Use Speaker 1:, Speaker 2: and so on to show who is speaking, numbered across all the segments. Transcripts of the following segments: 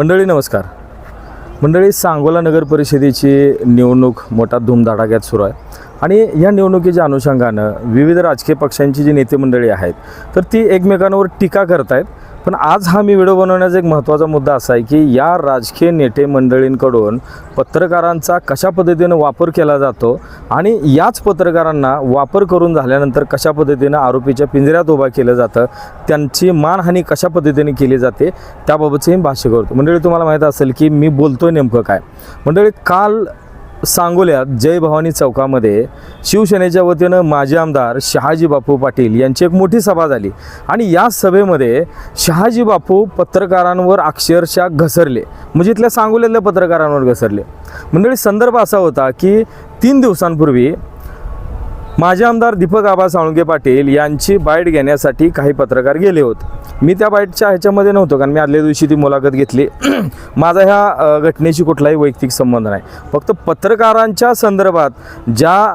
Speaker 1: मंडळी नमस्कार. मंडळी सांगोला नगर परिषदेची निवडणूक मोठा धूमधडाक्यात सुरू आहे. आणि या निवडणुकीच्या अनुषंगानं विविध राजकीय पक्षांची जी नेते मंडळी आहेत तर ती एकमेकांवर टीका करत आहेत पण आज हा मी व्हिडिओ बनवण्याचा एक महत्त्वाचा मुद्दा असा आहे की या राजकीय नेते मंडळींकडून पत्रकारांचा कशा पद्धतीनं वापर केला जातो आणि याच पत्रकारांना वापर करून झाल्यानंतर कशा पद्धतीनं आरोपीच्या पिंजऱ्यात उभा केलं जातं त्यांची मानहानी कशा पद्धतीने केली जाते त्याबाबतचे मी भाष्य करतो. मंडळी तुम्हाला माहीत असेल की मी बोलतोय नेमकं काय. मंडळी काल सांगोल्यात जय भवानी चौकामध्ये शिवसेनेच्या वतीनं माजी आमदार शहाजी बापू पाटील यांची एक मोठी सभा झाली. आणि या सभेमध्ये शहाजी बापू पत्रकारांवर अक्षरशः घसरले. म्हणजे इथल्या सांगोल्यातल्या पत्रकारांवर घसरले. मंडळी संदर्भ असा होता की तीन दिवसांपूर्वी माजी आमदार दीपक आबा साळुंके पाटील यांची बाईट घेण्यासाठी काही पत्रकार गेले होते. मी त्या बाईटच्या ह्याच्यामध्ये नव्हतो कारण मी आदल्या दिवशी ती मुलाखत घेतली. माझा ह्या घटनेशी कुठलाही वैयक्तिक संबंध नाही. फक्त पत्रकारांच्या संदर्भात ज्या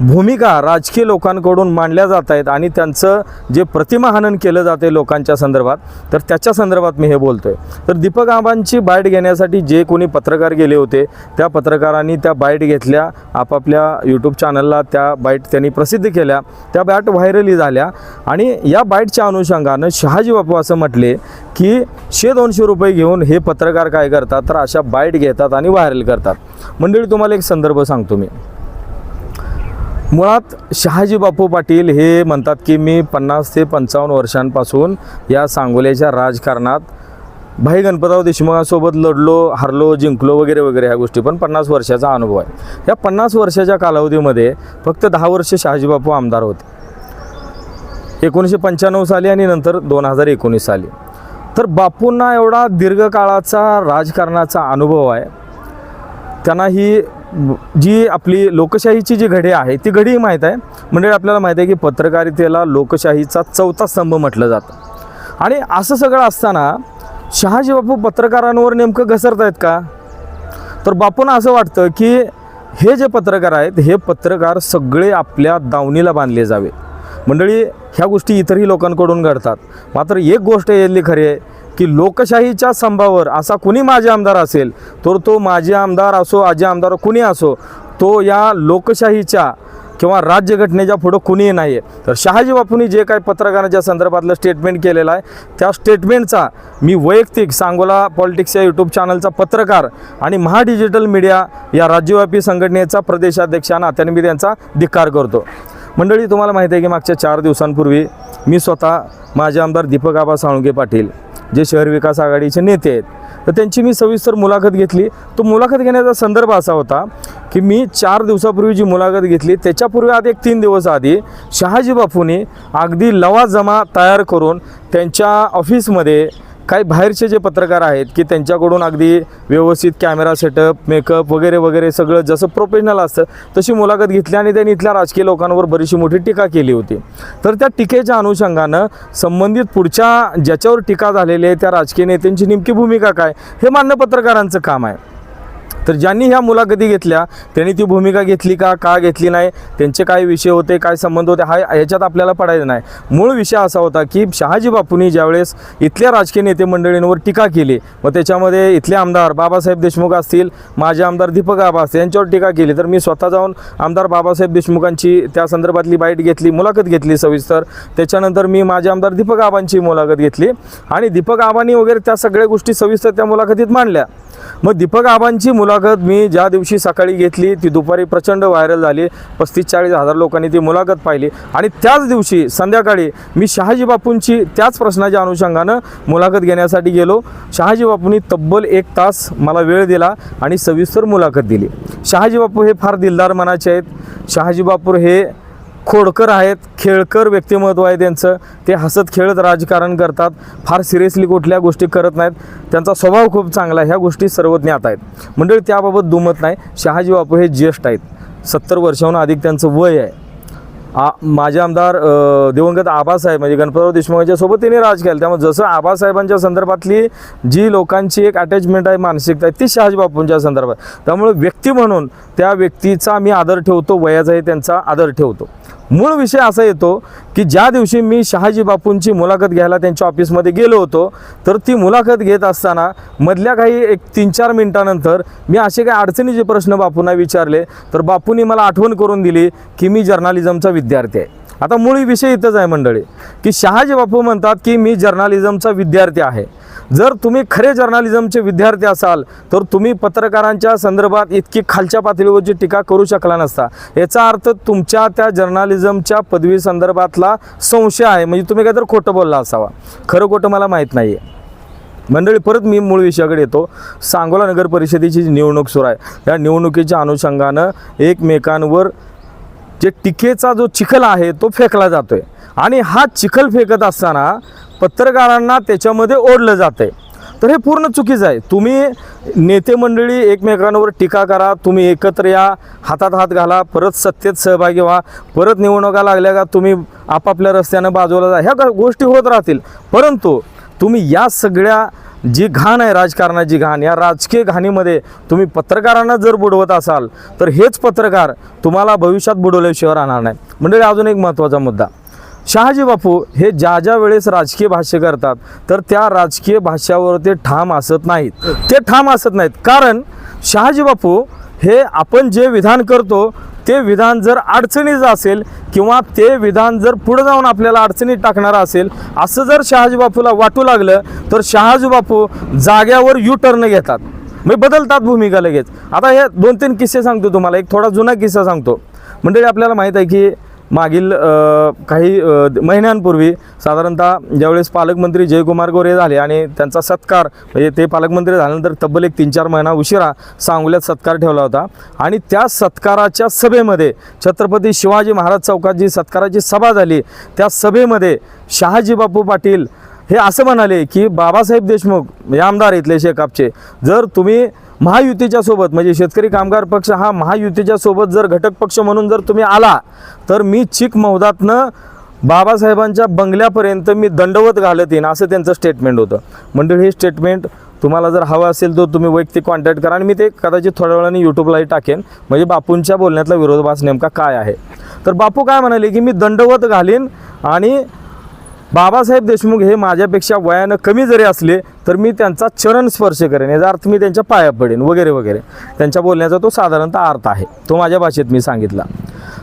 Speaker 1: भूमिका राजकीय लोकांकडून मांडल्या जात आहेत आणि त्यांचं जे प्रतिमाहनन केलं जाते लोकांच्या संदर्भात तर त्याच्या संदर्भात मी हे बोलतो आहे तर दीपक आबांची बाईट घेण्यासाठी जे कोणी पत्रकार गेले होते त्या पत्रकारांनी त्या बाईट घेतल्या आपापल्या यूट्यूब चॅनलला त्या बाईट त्यांनी प्रसिद्ध केल्या त्या बाईट व्हायरली झाल्या. आणि या बाईटच्या अनुषंगानं शहाजी बापू असं म्हटले की शे दोनशे रुपये घेऊन हे पत्रकार काय करतात? तर अशा बाईट घेतात आणि व्हायरल करतात. मंडळी तुम्हाला एक संदर्भ सांगतो मी. मुळात शहाजी बापू पाटील हे म्हणतात की मी पन्नास ते पंचावन्न वर्षांपासून या सांगोल्याच्या राजकारणात भाई गणपतराव देशमुखांसोबत लढलो हरलो जिंकलो वगैरे वगैरे ह्या गोष्टी. पण पन्नास वर्षाचा अनुभव आहे. या पन्नास वर्षाच्या कालावधीमध्ये फक्त दहा वर्ष शहाजीबापू आमदार होते. एकोणीसशे पंच्याण्णव साली आणि नंतर दोन हजार एकोणीस साली. तर बापूंना एवढा दीर्घकाळाचा राजकारणाचा अनुभव आहे. त्यांना ही जी आपली लोकशाहीची जी घडी आहे ती घडी माहीत आहे. म्हणजे आपल्याला माहीत आहे की पत्रकारितेला लोकशाहीचा चौथा स्तंभ म्हटलं जातं. आणि असं सगळं असताना शहाजी बापू पत्रकारांवर नेमकं घसरत आहेत का? तर बापूंना असं वाटतं की हे जे पत्रकार आहेत हे पत्रकार सगळे आपल्या दावणीला बांधले जावे मंडळी ह्या गोष्टी इतरही लोकांकडून घडतात. मात्र एक गोष्ट यातली खरी आहे की लोकशाहीच्या स्तंभावर असा कुणी माजी आमदार असेल तर तो माजी आमदार असो आजी आमदार कुणी असो तो या लोकशाहीच्या किंवा राज्यघटनेच्या पुढं कुणीही नाही आहे तर शहाजी बापूंनी जे काही पत्रकारांच्या संदर्भातलं स्टेटमेंट केलेलं आहे त्या स्टेटमेंटचा मी वैयक्तिक सांगोला पॉलिटिक्स या यूट्यूब चॅनलचा पत्रकार आणि महा डिजिटल मीडिया या राज्यव्यापी संघटनेचा प्रदेशाध्यक्ष या नात्याने मी त्यांचा धिक्कार करतो. मंडळी तुम्हाला माहिती आहे की मागच्या चार दिवसांपूर्वी मी स्वतः माझे आमदार दीपक आबा साळुंके पाटील जे शहर विकास आघाडीचे नेते आहेत तर त्यांची मी सविस्तर मुलाखत घेतली. तो मुलाखत घेण्याचा संदर्भ असा होता की मी चार दिवसापूर्वी जी मुलाखत घेतली त्याच्यापूर्वी आधी एक तीन दिवस आधी शहाजी बापूंनी अगदी लवाजमा तयार करून त्यांच्या ऑफिसमध्ये काही बाहेरचे जे पत्रकार आहेत की त्यांच्याकडून अगदी व्यवस्थित कॅमेरा सेटअप मेकअप वगैरे वगैरे सगळं जसं प्रोफेशनल असतं तशी मुलाखत घेतली आणि त्यांनी इथल्या राजकीय लोकांवर बरीचशी मोठी टीका केली होती. तर त्या टीकेच्या अनुषंगानं संबंधित पुढच्या ज्याच्यावर टीका झालेली आहे त्या राजकीय नेत्यांची नेमकी भूमिका काय हे मान्य पत्रकारांचं काम आहे. तर ज्यांनी ह्या मुलाखती घेतल्या त्यांनी ती भूमिका घेतली का का घेतली नाही त्यांचे काय विषय होते काय संबंध होते हा ह्याच्यात आपल्याला पडायचं नाही. मूळ विषय असा होता की शहाजी बापूंनी ज्यावेळेस इथल्या राजकीय नेते मंडळींवर टीका केली व त्याच्यामध्ये इथले आमदार बाबासाहेब देशमुख असतील माझे आमदार दीपक आबा असतील यांच्यावर टीका केली. तर मी स्वतः जाऊन आमदार बाबासाहेब देशमुखांची त्या संदर्भातली बाईट घेतली मुलाखत घेतली सविस्तर. त्याच्यानंतर मी माझे आमदार दीपक आबांची मुलाखत घेतली आणि दीपक आबांनी वगैरे त्या सगळ्या गोष्टी सविस्तर त्या मुलाखतीत मांडल्या. मग दीपक आबांची मुला मुलाखत मी ज्या दिवशी सकाळी घेतली ती दुपारी प्रचंड व्हायरल झाली. पस्तीस चाळीस हजार लोकांनी ती मुलाखत पाहिली. आणि त्याच दिवशी संध्याकाळी मी शहाजी बापूंची त्याच प्रश्नाच्या अनुषंगानं मुलाखत घेण्यासाठी गेलो. शहाजी बापूंनी तब्बल एक तास मला वेळ दिला आणि सविस्तर मुलाखत दिली. शहाजी बापू हे फार दिलदार मनाचे आहेत. शहाजी बापू हे खोडकर आहेत खेळकर व्यक्तिमत्व आहे त्यांचं. ते हसत खेळत राजकारण करतात. फार सिरियसली कुठल्या गोष्टी करत नाहीत. त्यांचा स्वभाव खूप चांगला आहे. ह्या गोष्टी सर्व ज्ञात आहेत. मंडळी त्याबाबत दुमत नाही. शहाजी बापू हे ज्येष्ठ आहेत. सत्तर वर्षाहून अधिक त्यांचं वय आहे. आ माझे आमदार दिवंगत आबासाहेब म्हणजे गणपतराव देशमुखांच्या सोबत त्यांनी राज केलं. त्यामुळे जसं आबासाहेबांच्या संदर्भातली जी लोकांची एक अटॅचमेंट आहे मानसिकता आहे ती शहाजी बापूंच्या संदर्भात. त्यामुळे व्यक्ती म्हणून त्या व्यक्तीचा मी आदर ठेवतो वयाचाही त्यांचा आदर ठेवतो. मूळ विषय असा येतो की ज्या दिवशी मी शहाजी बापूंची मुलाखत घ्यायला त्यांच्या ऑफिसमध्ये गेलो होतो तर ती मुलाखत घेत असताना मधल्या काही एक तीन चार मिनटानंतर मी असे काही अडचणीचे प्रश्न बापूंना विचारले तर बापूंनी मला आठवण करून दिली की मी जर्नालिझमचा विद्यार्थी आहे. आता मूळ विषय इथंच आहे मंडळी की शहाजी बापू म्हणतात की मी जर्नालिझमचा विद्यार्थी आहे. जर तुम्ही खरे जर्नालिझमचे विद्यार्थी असाल तर तुम्ही पत्रकारांच्या संदर्भात इतकी खालच्या पातळीवरची टीका करू शकला नसता. याचा अर्थ तुमच्या त्या जर्नालिझमच्या पदवी संदर्भातला संशय आहे. म्हणजे तुम्ही काहीतरी खोटं बोलला असावा. खरं खोटं मला माहीत नाही आहे मंडळी परत मी मूळ विषयाकडे येतो. सांगोला नगर परिषदेची जी निवडणूक सुरू आहे या निवडणुकीच्या अनुषंगानं एकमेकांवर जे टिकेचा जो चिखल आहे तो फेकला जातो आहे आणि हा चिखल फेकत असताना पत्रकारांना त्याच्यामध्ये ओढलं जातंय. तर हे पूर्ण चुकीचं आहे. तुम्ही नेते मंडळी एकमेकांवर टीका करा तुम्ही एकत्र या हातात हात घाला परत सत्तेत सहभागी व्हा परत निवडणुका लागल्या का तुम्ही आपापल्या रस्त्यानं बाजूला जा. ह्या गोष्टी होत राहतील. परंतु तुम्ही या सगळ्या जी घाण आहे राजकारणाची घाण या राजकीय घाणीमध्ये तुम्ही पत्रकारांना जर बुडवत असाल तर हेच पत्रकार तुम्हाला भविष्यात बुडवल्याशिवाय राहणार नाही. मंडळी अजून एक महत्त्वाचा मुद्दा. शहाजी बापू हे ज्या ज्या वेळेस राजकीय भाष्य करतात तर त्या राजकीय भाष्यावर ते ठाम असत नाहीत. ते ठाम असत नाहीत. कारण शहाजी बापू हे आपण जे विधान करतो ते विधान जर अडचणीचं असेल किंवा ते विधान जर पुढे जाऊन आपल्याला अडचणीत टाकणारं असेल असं जर शहाजी बापूला वाटू लागलं तर शहाजी बापू जाग्यावर यू टर्न घेतात. म्हणजे बदलतात भूमिका लगेच. आता हे दोन तीन किस्से सांगतो तुम्हाला. एक थोडा जुना किस्सा सांगतो. मंडळी आपल्याला माहीत आहे की मागील काही महिन्यांपूर्वी साधारणतः ज्यावेळेस पालकमंत्री जयकुमार गोरे झाले आणि त्यांचा सत्कार म्हणजे ते पालकमंत्री झाल्यानंतर तब्बल एक तीन चार महिना उशिरा सांगोल्यात सत्कार ठेवला होता. आणि त्या सत्काराच्या सभेमध्ये छत्रपती शिवाजी महाराज चौकात जी सत्काराची सभा झाली त्या सभेमध्ये शहाजी बापू पाटील हे असं म्हणाले की बाबासाहेब देशमुख हे आमदार इथले शेकापचे जर तुम्ही महायुतीच्या सोबत म्हणजे शेतकरी कामगार पक्ष हा महायुतीच्या सोबत जर घटक पक्ष म्हणून जर तुम्ही आला तर मी चिक मौदातनं बाबासाहेबांच्या बंगल्यापर्यंत मी दंडवत घालत येईन असं त्यांचं स्टेटमेंट होतं. मंडळी हे स्टेटमेंट तुम्हाला जर हवं असेल तर तुम्ही वैयक्तिक कॉन्टॅक्ट करा आणि मी ते कदाचित थोड्या वेळाने यूट्यूबलाही टाकेन. म्हणजे बापूंच्या बोलण्यातला विरोधाभास नेमका काय आहे? तर बापू काय म्हणाले की मी दंडवत घालीन आणि बाबासाहेब देशमुख हे माझ्यापेक्षा वयानं कमी जरी असले तर मी त्यांचा चरण स्पर्श करेन. याचा अर्थ मी त्यांच्या पाया पडेन वगैरे वगैरे. त्यांच्या बोलण्याचा तो साधारणतः अर्थ आहे. तो माझ्या भाषेत मी सांगितला.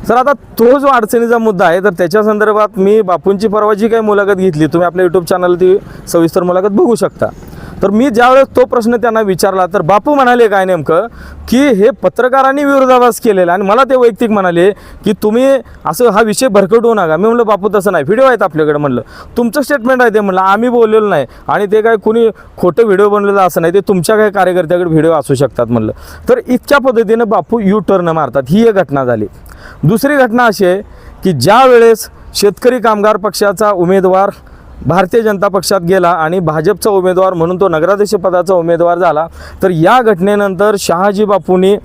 Speaker 1: तर आता तो जो अडचणीचा मुद्दा आहे तर त्याच्या संदर्भात मी बापूंची परवा जी काही मुलाखत घेतली तुम्ही आपल्या यूट्यूब चॅनल ती सविस्तर मुलाखत बघू शकता. तर मी ज्यावेळेस तो प्रश्न त्यांना विचारला तर बापू म्हणाले काय नेमकं की हे पत्रकारांनी विरोधाभास केलेला आणि मला ते वैयक्तिक म्हणाले की तुम्ही असं हा विषय भरकटवू नका. मी म्हणलं बापू तसं नाही व्हिडिओ आहेत आपल्याकडे म्हणलं. तुमचं स्टेटमेंट आहे ते म्हणलं आम्ही बोललेलो नाही. आणि ते काय कुणी खोटं व्हिडिओ बनलेलं असं नाही ते तुमच्या काही कार्यकर्त्याकडे व्हिडिओ असू शकतात म्हणलं. तर इतक्या पद्धतीनं बापू यू टर्न मारतात. ही एक घटना झाली. दुसरी घटना अशी आहे की ज्या वेळेस शेतकरी कामगार पक्षाचा उमेदवार भारतीय जनता पक्षात गेला आणि भाजपचा उमेदवार म्हणून तो नगराध्यक्षपदाचा उमेदवार झाला. तर या घटनेनंतर शहाजी बापूंनी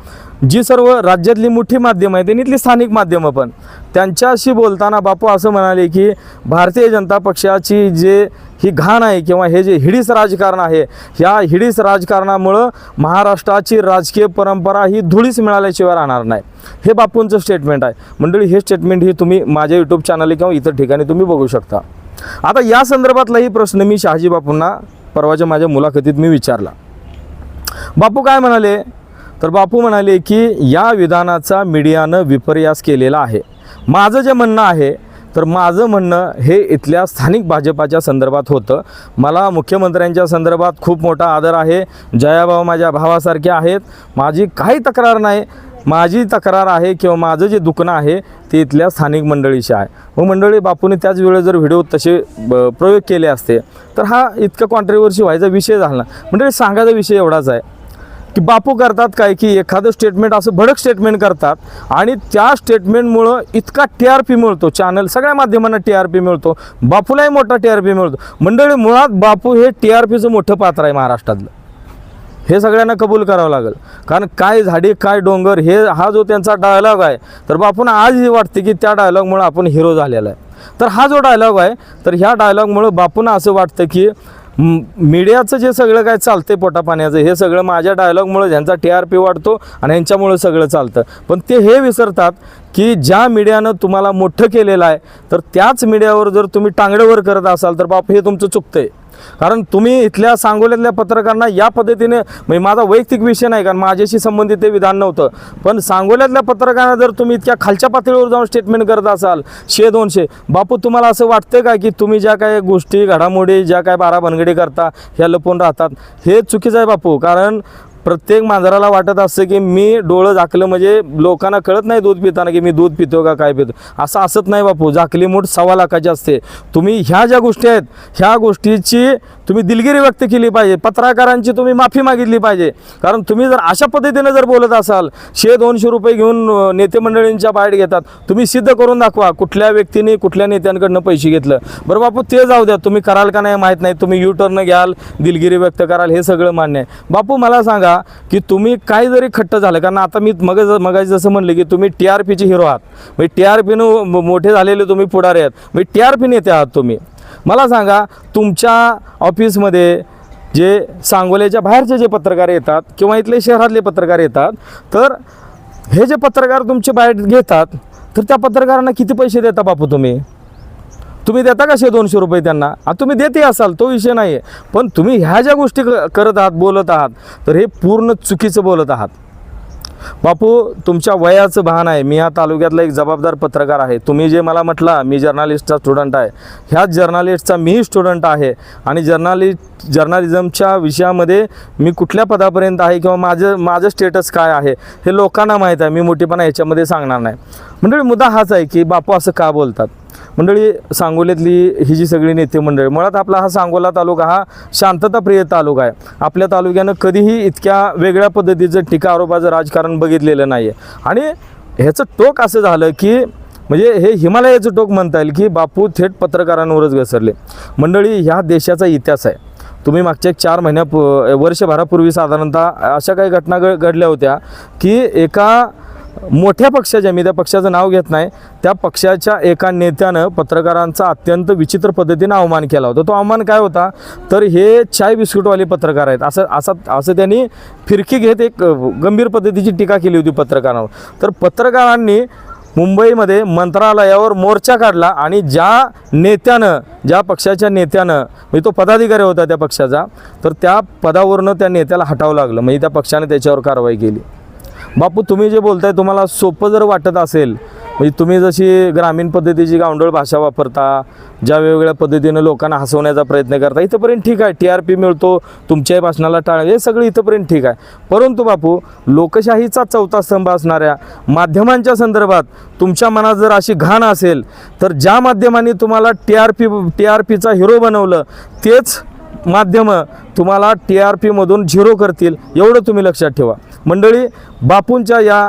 Speaker 1: जी सर्व राज्यातली मोठी माध्यमं आहेत त्यांनीतली स्थानिक माध्यमं पण त्यांच्याशी बोलताना बापू असं म्हणाले की भारतीय जनता पक्षाची जे ही घाण आहे किंवा हे जे हिडीस राजकारण आहे ह्या हिडीस राजकारणामुळं महाराष्ट्राची राजकीय परंपरा ही धुळीस मिळाल्याशिवाय राहणार नाही. हे बापूंचं स्टेटमेंट आहे. मंडळी हे स्टेटमेंट ही तुम्ही माझ्या यूट्यूब चॅनल किंवा इतर ठिकाणी तुम्ही बघू शकता. आता या संदर्भातलाही प्रश्न मी शहाजी बापूंना परवाच्या माझ्या मुलाखतीत मी विचारला. बापू काय म्हणाले? तर बापू म्हणाले की या विधानाचा मीडियानं विपर्यास केलेला आहे. माझं जे म्हणणं आहे तर माझं म्हणणं हे इथल्या स्थानिक भाजपाच्या संदर्भात होतं. मला मुख्यमंत्र्यांच्या संदर्भात खूप मोठा आदर आहे. जयाभाऊ माझ्या भावासारखे आहेत. माझी काही तक्रार नाही. माझी तक्रार आहे किंवा माझं जे दुखणं आहे ते इथल्या स्थानिक मंडळीशी आहे. मग मंडळी बापूने त्याच वेळेस जर व्हिडिओ तसे ब- प्रयोग केले असते तर हा इतका कॉन्ट्रोवर्सी व्हायचा विषय झाला. मंडळी सांगायचा विषय एवढाच आहे की बापू करतात काय की एखादं स्टेटमेंट असं भडक स्टेटमेंट करतात आणि त्या स्टेटमेंटमुळं इतका टी आर पी मिळतो चॅनल सगळ्या माध्यमांना टी आर पी मिळतो बापूलाही मोठा टी आर पी मिळतो. मंडळी मुळात बापू हे टी आर पीचं मोठं पात्र आहे महाराष्ट्रातलं. हे सगळ्यांना कबूल करावं लागेल. कारण काय झाडी काय डोंगर हे हा जो त्यांचा डायलॉग आहे तर आपण आजही वाटते की त्या डायलॉगमुळं आपण हिरो झालेला आहे. तर हा जो डायलॉग आहे तर ह्या डायलॉगमुळं बापूंना असं वाटतं की मीडियाचं जे सगळं काय चालतंय पोटापाण्याचं हे सगळं माझ्या डायलॉगमुळे ह्यांचा टी आर पी वाढतो आणि यांच्यामुळं सगळं चालतं. पण ते हे विसरतात की ज्या मीडियानं तुम्हाला मोठं केलेलं आहे तर त्याच मीडियावर जर तुम्ही टांगडेवर करत असाल तर बाप हे तुमचं चुकतं आहे कारण तुम्ही इथल्या सांगोल्यातल्या पत्रकारांना या पद्धतीने म्हणजे माझा वैयक्तिक विषय नाही कारण माझ्याशी संबंधित ते विधान नव्हतं. पण सांगोल्यातल्या पत्रकारांना जर तुम्ही इतक्या खालच्या पातळीवर जाऊन स्टेटमेंट करत असाल शे दोनशे बापू तुम्हाला असं वाटतं का की तुम्ही ज्या काय गोष्टी घडामोडी ज्या काय बारा बनगडी करता ह्या लपून राहतात? हे चुकीचं आहे बापू कारण प्रत्येक मांजराला वाटत असतं की मी डोळं झाकलं म्हणजे लोकांना कळत नाही दूध पिताना की मी दूध पितो का काय पितो. असं असत नाही बापू. झाकली मूठ सव्वा लाखाची असते. तुम्ही ह्या ज्या गोष्टी आहेत ह्या गोष्टीची तुम्ही दिलगिरी व्यक्त केली पाहिजे. पत्रकारांची तुम्ही माफी मागितली पाहिजे. कारण तुम्ही जर अशा पद्धतीनं जर बोलत असाल शे दोनशे रुपये घेऊन नेते मंडळींच्या बाहेर घेतात तुम्ही सिद्ध करून दाखवा कुठल्या व्यक्तीने कुठल्या नेत्यांकडनं पैसे घेतलं. बरं बापू ते जाऊ द्या. तुम्ही कराल का नाही माहीत नाही. तुम्ही यू टर्न घ्याल दिलगिरी व्यक्त कराल हे सगळं मान्य आहे. बापू मला सांगा की तुम्ही काय जरी खट्ट झालं कारण आता मी मग मगाशी जसं म्हणलं की तुम्ही टी आर पीचे हिरो आहात. म्हणजे टी आर पीनं मोठे झालेले तुम्ही पुढारे आहात. म्हणजे टी आर पी नेते आहात तुम्ही. मला सांगा तुमच्या ऑफिसमध्ये जे सांगोल्याच्या बाहेरचे जे पत्रकार येतात किंवा इथले शहरातले पत्रकार येतात तर हे जे पत्रकार तुमचे बाहेर घेतात तर त्या पत्रकारांना किती पैसे देता बापू तुम्ही? तुम्ही देता का शे दोनशे रुपये त्यांना? तुम्ही देते असाल तो विषय नाही आहे पण तुम्ही ह्या ज्या गोष्टी क- करत आहात बोलत आहात तर हे पूर्ण चुकीचं बोलत आहात. बापू तुमच्या वयाचं भान आहे. मी या तालुक्यातला एक जबाबदार पत्रकार आहे. तुम्ही जे मला म्हटला मी जर्नालिस्टचा स्टुडंट आहे. ह्याच जर्नालिस्टचा मीही स्टुडंट आहे. आणि जर्नालिस्ट जर्नालिझमच्या विषयामध्ये मी कुठल्या पदापर्यंत आहे किंवा माझं माझं स्टेटस काय आहे हे लोकांना माहीत आहे. मी मोठेपणा ह्याच्यामध्ये सांगणार नाही. मंडळी मुद्दा हाच आहे की बापू असं का बोलतात? मंडळी सांगोल्यातली ही जी सगळी नेते मंडळी मुळात आपला हा सांगोला तालुका हा शांतताप्रिय तालुका आहे. आपल्या तालुक्यानं कधीही इतक्या वेगळ्या पद्धतीचं टीका आरोपाचं राजकारण बघितलेलं नाही आहे आणि ह्याचं टोक असं झालं की म्हणजे हे हिमालयाचं टोक म्हणता येईल की बापू थेट पत्रकारांवरच घसरले. मंडळी ह्या देशाचा इतिहास आहे. तुम्ही मागच्या एक चार महिन्या वर्षभरापूर्वी साधारणतः अशा काही घटना घडल्या होत्या की एका मोठ्या पक्षाच्या मी त्या पक्षाचं नाव घेत नाही त्या पक्षाच्या एका नेत्यानं पत्रकारांचा अत्यंत विचित्र पद्धतीनं अवमान केला होता. तो अवमान काय होता? तर हे चाय बिस्कुटवाले पत्रकार आहेत. असं असं असं त्यांनी फिरकी घेत एक गंभीर पद्धतीची टीका केली होती पत्रकारांवर. तर पत्रकारांनी मुंबईमध्ये मंत्रालयावर मोर्चा काढला आणि ज्या नेत्यानं ज्या पक्षाच्या नेत्यानं म्हणजे तो पदाधिकारी होता त्या पक्षाचा तर त्या पदावरनं त्या नेत्याला हटावं लागलं. म्हणजे त्या पक्षाने त्याच्यावर कारवाई केली. बापू तुम्ही जे बोलताय तुम्हाला सोपं जर वाटत असेल म्हणजे तुम्ही जशी ग्रामीण पद्धतीची गावंडळ भाषा वापरता ज्या वेगवेगळ्या पद्धतीनं लोकांना हसवण्याचा प्रयत्न करता इथंपर्यंत ठीक आहे टी आर पी मिळतो तुमच्याही भाषणाला टाळ हे सगळं इथंपर्यंत ठीक आहे. परंतु बापू लोकशाहीचा चौथा स्तंभ असणाऱ्या माध्यमांच्या संदर्भात तुमच्या मनात जर अशी घाण असेल तर ज्या माध्यमांनी तुम्हाला T R P T R पीचा हिरो बनवलं तेच माध्यमं तुम्हाला टी आर पीमधून झिरो करतील एवढं तुम्ही लक्षात ठेवा. मंडळी बापूंच्या या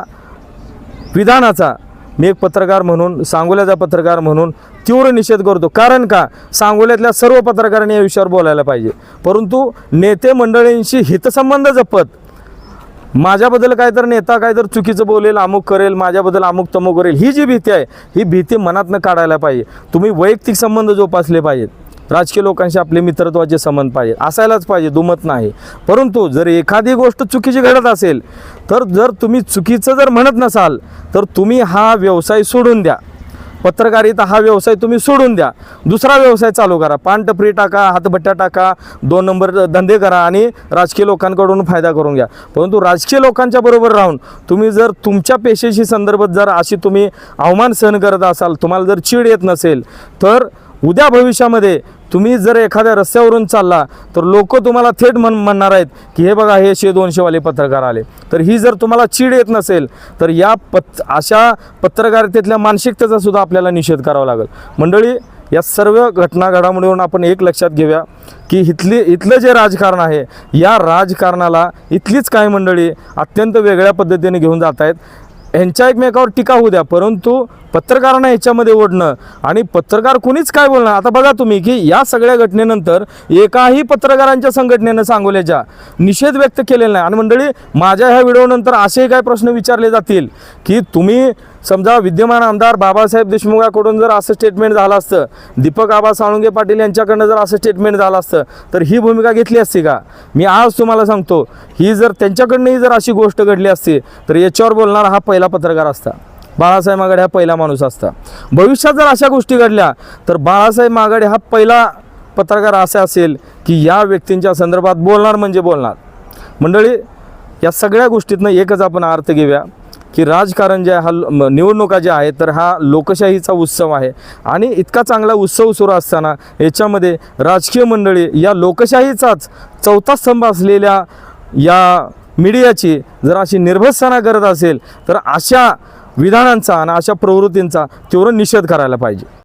Speaker 1: विधानाचा मी एक पत्रकार म्हणून सांगोल्याचा पत्रकार म्हणून तीव्र निषेध करतो. कारण का? सांगोल्यातल्या सर्व पत्रकारांनी या विषयावर बोलायला पाहिजे. परंतु नेते मंडळींशी हितसंबंध जपत माझ्याबद्दल काय तर नेता काय तर चुकीचं बोलेल अमुक करेल माझ्याबद्दल अमुक तमुक करेल ही जी भीती आहे ही भीती मनातनं काढायला पाहिजे. तुम्ही वैयक्तिक संबंध जोपासले पाहिजेत. राजकीय लोकांशी आपले मित्रत्वाचे संबंध पाहिजे असायलाच पाहिजे दुमत नाही. परंतु जर एखादी गोष्ट चुकीची घडत असेल तर जर तुम्ही चुकीचं जर म्हणत नसाल तर तुम्ही हा व्यवसाय सोडून द्या. पत्रकारिता हा व्यवसाय तुम्ही सोडून द्या. दुसरा व्यवसाय चालू करा. पान टपरी टाका हातभट्ट्या टाका दोन नंबर धंदे करा आणि राजकीय लोकांकडून फायदा करून घ्या. परंतु राजकीय लोकांच्या बरोबर राहून तुम्ही जर तुमच्या पेशेशी संदर्भात जर अशी तुम्ही अवमान सहन करत असाल तुम्हाला जर चीड येत नसेल तर उद्या भविष्यामध्ये तुम्ही जर एखाद्या रस्त्यावरून चालला तर लोक तुम्हाला थेट म्हण म्हणणार आहेत की हे बघा हे शे दोनशेवाले पत्रकार आले. तर ही जर तुम्हाला चीड येत नसेल तर या पत् अशा पत्रकारितेतल्या मानसिकतेचा सुद्धा आपल्याला निषेध करावा लागेल. मंडळी या सर्व घटना घडामोडीवरून आपण एक लक्षात घेऊया की इथली इथलं जे राजकारण आहे या राजकारणाला इथलीच काही मंडळी अत्यंत वेगळ्या पद्धतीने घेऊन जात आहेत ह्यांच्या एकमेकावर टीका होऊ द्या परंतु पत्रकारांना ह्याच्यामध्ये ओढणं आणि पत्रकार कुणीच काय बोलणार? आता बघा तुम्ही की या सगळ्या घटनेनंतर एकाही पत्रकारांच्या संघटनेनं सांगोल्याच्या निषेध व्यक्त केलेला नाही. आणि मंडळी माझ्या ह्या व्हिडिओनंतर असेही काय प्रश्न विचारले जातील की तुम्ही समजा विद्यमान आमदार बाबासाहेब देशमुखाकडून जर असं स्टेटमेंट झालं असतं दीपक आबा साळुंगे पाटील यांच्याकडनं जर असं स्टेटमेंट झालं असतं तर ही भूमिका घेतली असती का? मी आज तुम्हाला सांगतो ही जर त्यांच्याकडनंही जर अशी गोष्ट घडली असती तर याच्यावर बोलणारा हा पहिला पत्रकार असता. बाळासाहेब मागाडे हा पहिला माणूस असता. भविष्यात जर अशा गोष्टी घडल्या तर बाळासाहेब मागाडे हा पहिला पत्रकार असा असेल की या व्यक्तींच्या संदर्भात बोलणार म्हणजे बोलणार. मंडळी या सगळ्या गोष्टीतनं एकच आपण अर्थ घेऊया. की राजकारण जे हा निवडणुका ज्या आहेत तर हा लोकशाहीचा उत्सव आहे. आणि इतका चांगला उत्सव सुरू असताना याच्यामध्ये राजकीय मंडळी या लोकशाहीचाच चौथा स्तंभ असलेल्या या मीडियाची जर अशी निर्भत्सना करत असेल तर अशा विधानांचा आणि अशा प्रवृत्तींचा तीव्र निषेध करायला पाहिजे.